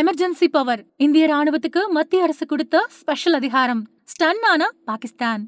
Emergency power இந்திய ராணுவத்துக்கு மத்திய அரசு கொடுத்த ஸ்பெஷல் அதிகாரம். ஸ்டன் ஆன பாகிஸ்தான்.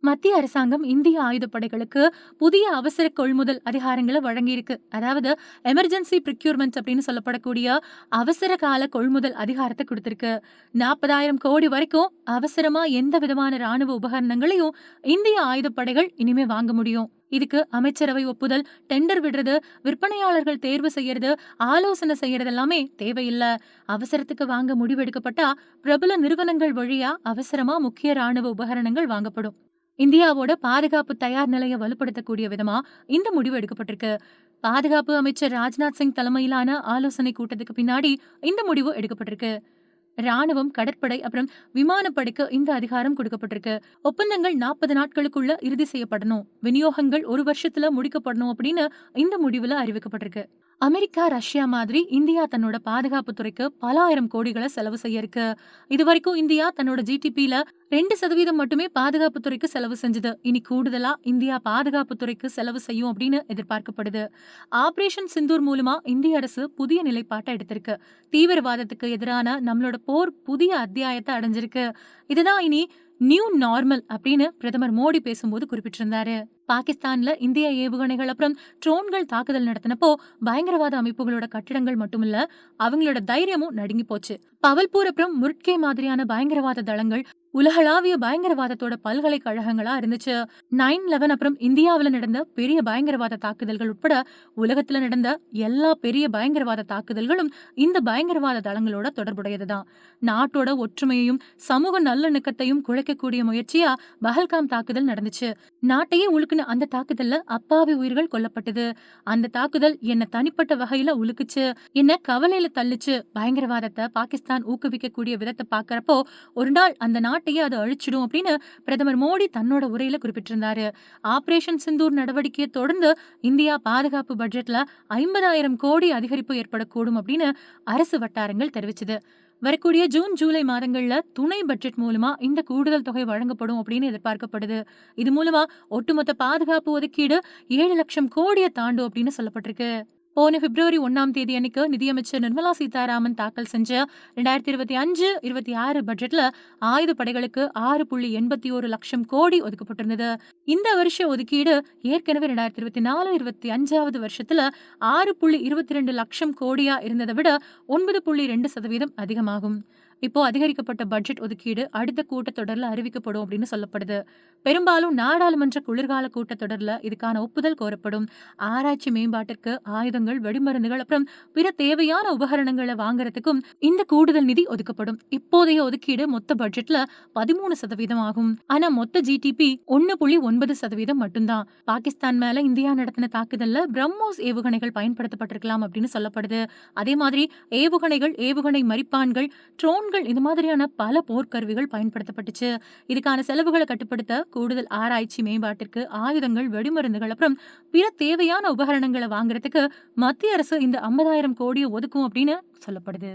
மத்திய அரசாங்கம் இந்திய ஆயுதப்படைகளுக்கு புதிய அவசர கொள்முதல் அதிகாரங்களை வழங்கியிருக்கு. அதாவது எமர்ஜென்சி ப்ரிக்யூர்மெண்ட் அப்படின்னு சொல்லப்படக்கூடிய அவசர கால கொள்முதல் அதிகாரத்தை கொடுத்திருக்கு. நாற்பதாயிரம் கோடி வரைக்கும் அவசரமா எந்த விதமான ராணுவ உபகரணங்களையும் இந்திய ஆயுதப்படைகள் இனிமே வாங்க முடியும். இதுக்கு அமைச்சரவை ஒப்புதல் டெண்டர் விடுறது விற்பனையாளர்கள் தேர்வு செய்யறது ஆலோசனை செய்யறது எல்லாமே தேவையில்லை. அவசரத்துக்கு வாங்க முடிவெடுக்கப்பட்டா பிரபல நிறுவனங்கள் வழியா அவசரமா முக்கிய ராணுவ உபகரணங்கள் வாங்கப்படும். இந்தியாவோட பாதுகாப்பு தயார் நிலையை வலுப்படுத்தக்கூடிய விதமா இந்த முடிவு எடுக்கப்பட்டிருக்கு. பாதுகாப்பு அமைச்சர் ராஜ்நாத் சிங் தலைமையிலான ஆலோசனை கூட்டத்துக்கு பின்னாடி இந்த முடிவு எடுக்கப்பட்டிருக்கு. ராணுவம் கடற்படை அப்புறம் விமானப்படைக்கு இந்த அதிகாரம் கொடுக்கப்பட்டிருக்கு. ஒப்பந்தங்கள் நாற்பது நாட்களுக்குள்ள இறுதி செய்யப்படணும். விநியோகங்கள் ஒரு வருஷத்துல முடிக்கப்படணும் அப்படின்னு இந்த முடிவுல அறிவிக்கப்பட்டிருக்கு. அமெரிக்கா ரஷ்யா மாதிரி இந்தியா தன்னோட பாதுகாப்பு துறைக்கு பல ஆயிரம் கோடிகளை செலவு செய்ய இருக்கு இது வரைக்கும் இந்தியா தன்னோட ஜிடிபியில ரெண்டு சதவீதம் மட்டுமே பாதுகாப்பு துறைக்கு செலவு செஞ்சது. இனி கூடுதலா இந்தியா பாதுகாப்பு துறைக்கு செலவு செய்யும் அப்படின்னு எதிர்பார்க்கப்படுது. ஆபரேஷன் சிந்தூர் மூலமா இந்திய அரசு புதிய நிலைப்பாட்டை எடுத்திருக்கு. தீவிரவாதத்துக்கு எதிரான நம்மளோட போர் புதிய அத்தியாயத்தை அடைஞ்சிருக்கு. இதுதான் இனி நியூ நார்மல் அப்படின்னு பிரதமர் மோடி பேசும்போது குறிப்பிட்டிருந்தாரு. பாகிஸ்தான்ல இந்திய ஏவுகணைகள் அப்புறம் ட்ரோன்கள் தாக்குதல் நடத்தினப்போ பயங்கரவாத அமைப்புகளோட கட்டிடங்கள் மட்டுமில்ல அவங்களோட தைரியமும் நடுங்கி போச்சு. பவல்பூர் அப்புறம் முர்ட்கே மாதிரியான பயங்கரவாத தளங்கள் உலகளாவிய பயங்கரவாதத்தோட பல்கலைக்கழகங்களா இருந்துச்சு. நைன் லெவன் அப்புறம் இந்தியாவில் நடந்த பெரிய பயங்கரவாத தாக்குதல்கள் உட்பட உலகத்துல நடந்த எல்லா பெரிய பயங்கரவாத தாக்குதல்களும் இந்த பயங்கரவாத தளங்களோட தொடர்புடையதுதான். நாட்டோட ஒற்றுமையையும் சமூக நல்லிணக்கத்தையும் குழைக்கக்கூடிய முயற்சியா பஹல்காம் தாக்குதல் நடந்துச்சு. நாட்டையே உழுக்கு உழுக்குன அந்த தாக்குதல்ல அப்பாவி உயிர்கள் கொல்லப்பட்டது. அந்த தாக்குதல் என்ன தனிப்பட்ட வகையில உழுக்குச்சு என்ன கவலையில தள்ளுச்சு. பயங்கரவாதத்தை பாகிஸ்தான் ஊக்குவிக்கக்கூடிய விதத்தை பாக்குறப்போ ஒரு நாள் அந்த நாட்டையே அது அழிச்சிடும் அப்படின்னு பிரதமர் மோடி தன்னோட உரையில குறிப்பிட்டிருந்தாரு. ஆபரேஷன் சிந்தூர் நடவடிக்கையை தொடர்ந்து இந்தியா பாதுகாப்பு பட்ஜெட்ல ஐம்பதாயிரம் கோடி அதிகரிப்பு ஏற்படக்கூடும் அப்படின்னு அரசு வட்டாரங்கள் தெரிவிச்சது. வரக்கூடிய ஜூன் ஜூலை மாதங்கள்ல துணை பட்ஜெட் மூலமா இந்த கூடுதல் தொகை வழங்கப்படும் அப்படின்னு எதிர்பார்க்கப்படுது. இது மூலமா ஒட்டுமொத்த பாதுகாப்பு ஒதுக்கீடு ஏழு லட்சம் கோடியை தாண்டும் அப்படின்னு சொல்லப்பட்டிருக்கு. போன பிப்ரவரி ஒன்னாம் தேதி அன்னைக்கு நிதியமைச்சர் நிர்மலா சீதாராமன் தாக்கல் செஞ்ச ரெண்டாயிரத்தி இருபத்தி அஞ்சு இருபத்தி ஆறு பட்ஜெட்ல ஆயுத படைகளுக்கு ஆறு புள்ளி எண்பத்தி ஒரு லட்சம் கோடி ஒதுக்கப்பட்டிருந்தது. இந்த வருஷ ஒதுக்கீடு ஏற்கனவே ரெண்டாயிரத்தி இருபத்தி நாலு இருபத்தி அஞ்சாவது வருஷத்துல ஆறு புள்ளி இருபத்தி ரெண்டு லட்சம் கோடியா இருந்ததை விட ஒன்பது புள்ளி ரெண்டு சதவீதம் அதிகமாகும். இப்போ அதிகரிக்கப்பட்ட பட்ஜெட் ஒதுக்கீடு அடுத்த கூட்டத்தொடரில் அறிவிக்கப்படும் அப்படின்னு சொல்லப்படுது. பெரும்பாலும் நாடாளுமன்ற குளிர்கால கூட்டத்தொடரில் இதுக்கான ஒப்புதல் கோரப்படும். ஆராய்ச்சி மேம்பாட்டிற்கு ஆயுதங்கள் வெடிமருந்துகள் அப்புறம் பிற தேவையான உபகரணங்களை வாங்குறதுக்கும் இந்த கூடுதல் நிதி ஒதுக்கப்படும். இப்போதைய ஒதுக்கீடு மொத்த பட்ஜெட்ல பதிமூணு சதவீதம் ஆகும். ஆனா மொத்த ஜிடிபி ஒன்னு புள்ளி ஒன்பது சதவீதம் மட்டும்தான். பாகிஸ்தான் மேல இந்தியா நடத்தின தாக்குதல்ல பிரம்மோஸ் ஏவுகணைகள் பயன்படுத்தப்பட்டிருக்கலாம் அப்படின்னு சொல்லப்படுது. அதே மாதிரி ஏவுகணைகள் ஏவுகணை மறிப்பான்கள் ட்ரோன் ட்ரோன்கள் இந்த மாதிரியான பல போர்க்கருவிகள் பயன்படுத்தப்பட்டுச்சு. இதுக்கான செலவுகளை கட்டுப்படுத்த கூடுதல் ஆராய்ச்சி மேம்பாட்டிற்கு ஆயுதங்கள் வெடிமருந்துகள் அப்புறம் பிற தேவையான உபகரணங்களை வாங்குறதுக்கு மத்திய அரசு இந்த ஐம்பதாயிரம் கோடியை ஒதுக்கும் அப்படின்னு சொல்லப்படுது.